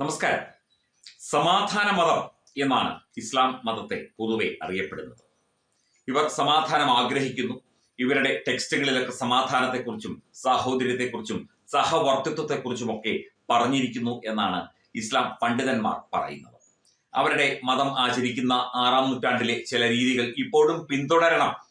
നമസ്കാരം. സമാധാന മതം എന്നാണ് ഇസ്ലാം മതത്തെ പൊതുവെ അറിയപ്പെടുന്നത്. ഇവർ സമാധാനം ആഗ്രഹിക്കുന്നു. ഇവരുടെ ടെക്സ്റ്റുകളിലൊക്കെ സമാധാനത്തെക്കുറിച്ചും സാഹോദര്യത്തെക്കുറിച്ചും സഹവർത്തിത്വത്തെക്കുറിച്ചും ഒക്കെ പറഞ്ഞിരിക്കുന്നു എന്നാണ് ഇസ്ലാം പണ്ഡിതന്മാർ പറയുന്നത്. അവരുടെ മതം ആചരിക്കുന്ന ആറാം നൂറ്റാണ്ടിലെ ചില രീതികൾ ഇപ്പോഴും പിന്തുടരണം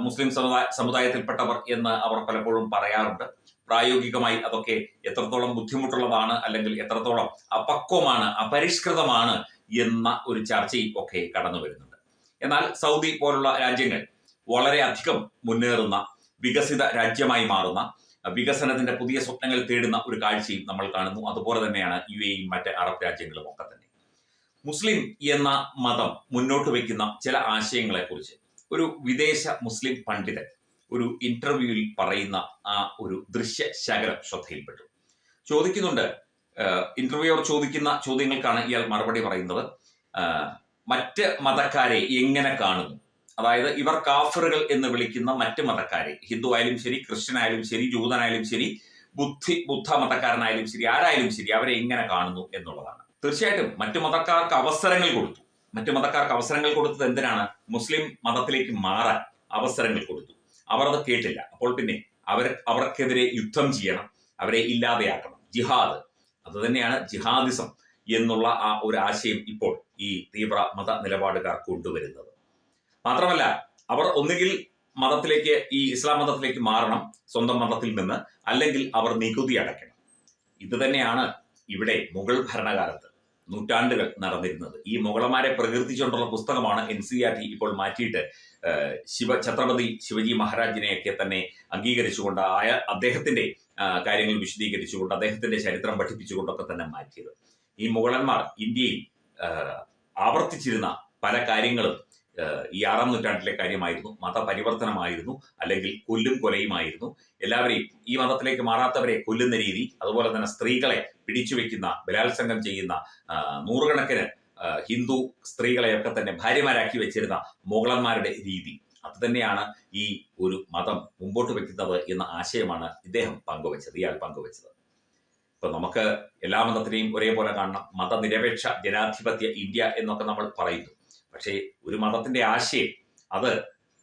മുസ്ലിം സമുദായ സമുദായത്തിൽപ്പെട്ടവർ എന്ന് അവർ പലപ്പോഴും പറയാറുണ്ട്. പ്രായോഗികമായി അതൊക്കെ എത്രത്തോളം ബുദ്ധിമുട്ടുള്ളതാണ് അല്ലെങ്കിൽ എത്രത്തോളം അപക്വമാണ് അപരിഷ്കൃതമാണ് എന്ന ഒരു ചർച്ചയും ഒക്കെ കടന്നു വരുന്നുണ്ട്. എന്നാൽ സൗദി പോലുള്ള രാജ്യങ്ങൾ വളരെ അധികം മുന്നേറുന്ന വികസിത രാജ്യമായി മാറുന്ന വികസനത്തിന്റെ പുതിയ സ്വപ്നങ്ങൾ തേടുന്ന ഒരു കാഴ്ചയും നമ്മൾ കാണുന്നു. അതുപോലെ തന്നെയാണ് യു എയും മറ്റ് അറബ് രാജ്യങ്ങളും ഒക്കെ തന്നെ. മുസ്ലിം എന്ന മതം മുന്നോട്ട് വയ്ക്കുന്ന ചില ആശയങ്ങളെക്കുറിച്ച് ഒരു വിദേശ മുസ്ലിം പണ്ഡിതൻ ഒരു ഇന്റർവ്യൂവിൽ പറയുന്ന ആ ഒരു ദൃശ്യ ശകലം ശ്രദ്ധയിൽപ്പെട്ടു. ചോദിക്കുന്നുണ്ട് ഇന്റർവ്യൂവർ ചോദിക്കുന്ന ചോദ്യങ്ങൾക്കാണ് ഇയാൾ മറുപടി പറയുന്നത്. മറ്റ് മതക്കാരെ എങ്ങനെ കാണുന്നു? അതായത് ഇവർ കാഫറുകൾ എന്ന് വിളിക്കുന്ന മറ്റ് മതക്കാരെ ഹിന്ദു ആയാലും ശരി ക്രിസ്ത്യൻ ആയാലും ശരി ജൂതനായാലും ശരി ബുദ്ധി ബുദ്ധ മതക്കാരനായാലും ശരി ആരായാലും ശരി അവരെ എങ്ങനെ കാണുന്നു എന്നുള്ളതാണ്. തീർച്ചയായിട്ടും മറ്റു മതക്കാർക്ക് അവസരങ്ങൾ കൊടുത്തു. മറ്റു മതക്കാർക്ക് അവസരങ്ങൾ കൊടുത്തത് എന്തിനാണ്? മുസ്ലിം മതത്തിലേക്ക് മാറാൻ അവസരങ്ങൾ കൊടുത്തു. അവർ അത് കേട്ടില്ല. അപ്പോൾ പിന്നെ അവർ അവർക്കെതിരെ യുദ്ധം ചെയ്യണം. അവരെ ഇല്ലാതെയാക്കണം. ജിഹാദ്. അത് തന്നെയാണ് ജിഹാദിസം എന്നുള്ള ആ ഒരു ആശയം ഇപ്പോൾ ഈ തീവ്ര മത നിലപാടുകാർ കൊണ്ടുവരുന്നത്. മാത്രമല്ല അവർ ഒന്നുകിൽ മതത്തിലേക്ക് ഈ ഇസ്ലാം മതത്തിലേക്ക് മാറണം സ്വന്തം മതത്തിൽ നിന്ന് അല്ലെങ്കിൽ അവർ നികുതി അടയ്ക്കണം. ഇത് തന്നെയാണ് ഇവിടെ മുഗൾ ഭരണകാലത്ത് നൂറ്റാണ്ടുകൾ നടന്നിരുന്നത്. ഈ മുഗളന്മാരെ പ്രകീർത്തിച്ചുകൊണ്ടുള്ള പുസ്തകമാണ് എൻ സി ആർ ടി ഇപ്പോൾ മാറ്റിയിട്ട് ശിവ ഛത്രപതി ശിവജി മഹാരാജിനെയൊക്കെ തന്നെ അംഗീകരിച്ചുകൊണ്ട് ആയ അദ്ദേഹത്തിന്റെ കാര്യങ്ങൾ വിശദീകരിച്ചുകൊണ്ട് അദ്ദേഹത്തിന്റെ ചരിത്രം പഠിപ്പിച്ചുകൊണ്ടൊക്കെ തന്നെ മാറ്റിയത്. ഈ മുഗളന്മാർ ഇന്ത്യയിൽ ആവർത്തിച്ചിരുന്ന പല കാര്യങ്ങളും ഈ ആറാം നൂറ്റാണ്ടിലെ കാര്യമായിരുന്നു. മതപരിവർത്തനമായിരുന്നു. അല്ലെങ്കിൽ കൊല്ലും കൊലയുമായിരുന്നു. എല്ലാവരെയും ഈ മതത്തിലേക്ക് മാറാത്തവരെ കൊല്ലുന്ന രീതി അതുപോലെ തന്നെ സ്ത്രീകളെ പിടിച്ചു വെക്കുന്ന ബലാത്സംഗം ചെയ്യുന്ന നൂറുകണക്കിന് ഹിന്ദു സ്ത്രീകളെയൊക്കെ തന്നെ ഭാര്യമാരാക്കി വെച്ചിരുന്ന മുഗളന്മാരുടെ രീതി. അത് തന്നെയാണ് ഈ ഒരു മതം മുമ്പോട്ട് വെക്കുന്നത് എന്ന ആശയമാണ് ഇദ്ദേഹം പങ്കുവച്ചത് ഇയാൾ പങ്കുവച്ചത്. ഇപ്പൊ നമുക്ക് എല്ലാ മതത്തിനെയും ഒരേപോലെ കാണണം. മതനിരപേക്ഷ ജനാധിപത്യ ഇന്ത്യ എന്നൊക്കെ നമ്മൾ പറയുന്നു. പക്ഷേ ഒരു മതത്തിന്റെ ആശയം അത്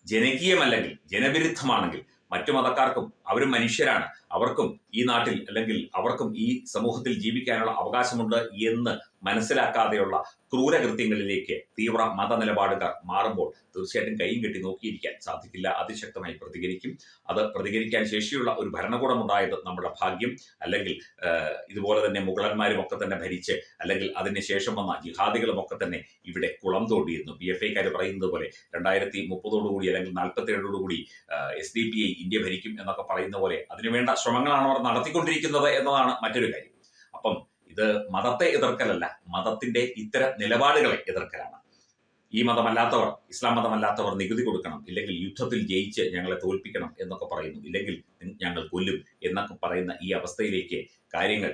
ജനകീയമല്ലെങ്കിൽ ജനവിരുദ്ധമാണെങ്കിൽ മറ്റു മതക്കാർക്കും അവരും മനുഷ്യരാണ്. അവർക്കും ഈ നാട്ടിൽ അല്ലെങ്കിൽ അവർക്കും ഈ സമൂഹത്തിൽ ജീവിക്കാനുള്ള അവകാശമുണ്ട് എന്ന് മനസ്സിലാക്കാതെയുള്ള ക്രൂരകൃത്യങ്ങളിലേക്ക് തീവ്ര മത നിലപാടുകാർ മാറുമ്പോൾ തീർച്ചയായിട്ടും കൈയും കെട്ടി നോക്കിയിരിക്കാൻ സാധിക്കില്ല. അതിശക്തമായി പ്രതികരിക്കും. അത് പ്രതികരിക്കാൻ ശേഷിയുള്ള ഒരു ഭരണകൂടം ഉണ്ടായത് നമ്മുടെ ഭാഗ്യം. അല്ലെങ്കിൽ ഇതുപോലെ തന്നെ മുഗളന്മാരും ഒക്കെ തന്നെ ഭരിച്ച് അല്ലെങ്കിൽ അതിന് ശേഷം വന്ന ജിഹാദികളും ഒക്കെ തന്നെ ഇവിടെ കുളം തോണ്ടിയിരുന്നു പി എഫ് ഐക്കാർ പറയുന്നത് പോലെ രണ്ടായിരത്തി മുപ്പതോടുകൂടി അല്ലെങ്കിൽ നാൽപ്പത്തി ഏഴോടുകൂടി S D P I India ഭരിക്കും എന്നൊക്കെ പറയുന്ന പോലെ അതിനുവേണ്ട ശ്രമങ്ങളാണ് അവർ നടത്തിക്കൊണ്ടിരിക്കുന്നത് എന്നതാണ് മറ്റൊരു കാര്യം. അപ്പം ഇത് മതത്തെ എതിർക്കലല്ല മതത്തിന്റെ ഇത്തരം നിലപാടുകളെ എതിർക്കലാണ്. ഈ മതമല്ലാത്തവർ ഇസ്ലാം മതമല്ലാത്തവർ നികുതി കൊടുക്കണം ഇല്ലെങ്കിൽ യുദ്ധത്തിൽ ജയിച്ച് ഞങ്ങളെ തോൽപ്പിക്കണം എന്നൊക്കെ പറയുന്നു. ഇല്ലെങ്കിൽ ഞങ്ങൾ കൊല്ലും എന്നൊക്കെ പറയുന്ന ഈ അവസ്ഥയിലേക്ക് കാര്യങ്ങൾ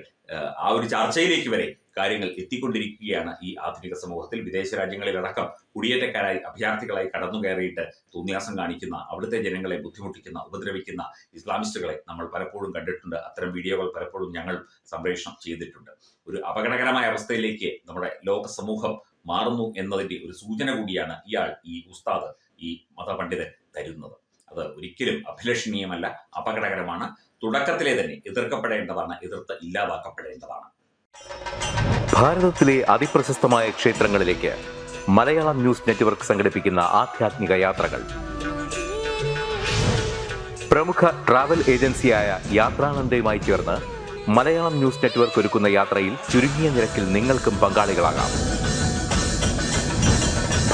ആ ഒരു ചർച്ചയിലേക്ക് വരെ കാര്യങ്ങൾ എത്തിക്കൊണ്ടിരിക്കുകയാണ് ഈ ആധുനിക സമൂഹത്തിൽ. വിദേശ രാജ്യങ്ങളിലടക്കം കുടിയേറ്റക്കാരായി അഭയാർത്ഥികളായി കടന്നു കയറിയിട്ട് തോന്നിയാസം കാണിക്കുന്ന അവിടുത്തെ ജനങ്ങളെ ബുദ്ധിമുട്ടിക്കുന്ന ഉപദ്രവിക്കുന്ന ഇസ്ലാമിസ്റ്റുകളെ നമ്മൾ പലപ്പോഴും കണ്ടിട്ടുണ്ട്. അത്തരം വീഡിയോകൾ പലപ്പോഴും ഞങ്ങൾ സംപ്രേഷണം ചെയ്തിട്ടുണ്ട്. ഒരു അപകടകരമായ അവസ്ഥയിലേക്ക് നമ്മുടെ ലോക സമൂഹം മാറുന്നു എന്നതിന്റെ ഒരു സൂചന കൂടിയാണ് ഇയാൾ ഈ ഉസ്താദ് ഈ മതപണ്ഡിതൻ തരുന്നത്. അത് ഒരിക്കലും അഭിലഷണീയമല്ല അപകടകരമാണ്. തുടക്കത്തിലെ തന്നെ എതിർക്കപ്പെടേണ്ടതാണ് എതിർത്ത് ഇല്ലാതാക്കപ്പെടേണ്ടതാണ്. ഭാരതത്തിലെ അതിപ്രശസ്തമായ ക്ഷേത്രങ്ങളിലേക്ക് മലയാളം ന്യൂസ് നെറ്റ്വർക്ക് സംഘടിപ്പിക്കുന്ന ആധ്യാത്മിക യാത്രകൾ. പ്രമുഖ ട്രാവൽ ഏജൻസിയായ യാത്രാനന്ദയുമായി ചേർന്ന് മലയാളം ന്യൂസ് നെറ്റ്വർക്ക് ഒരുക്കുന്ന യാത്രയിൽ ചുരുങ്ങിയ നിരക്കിൽ നിങ്ങൾക്കും പങ്കാളികളാകാം.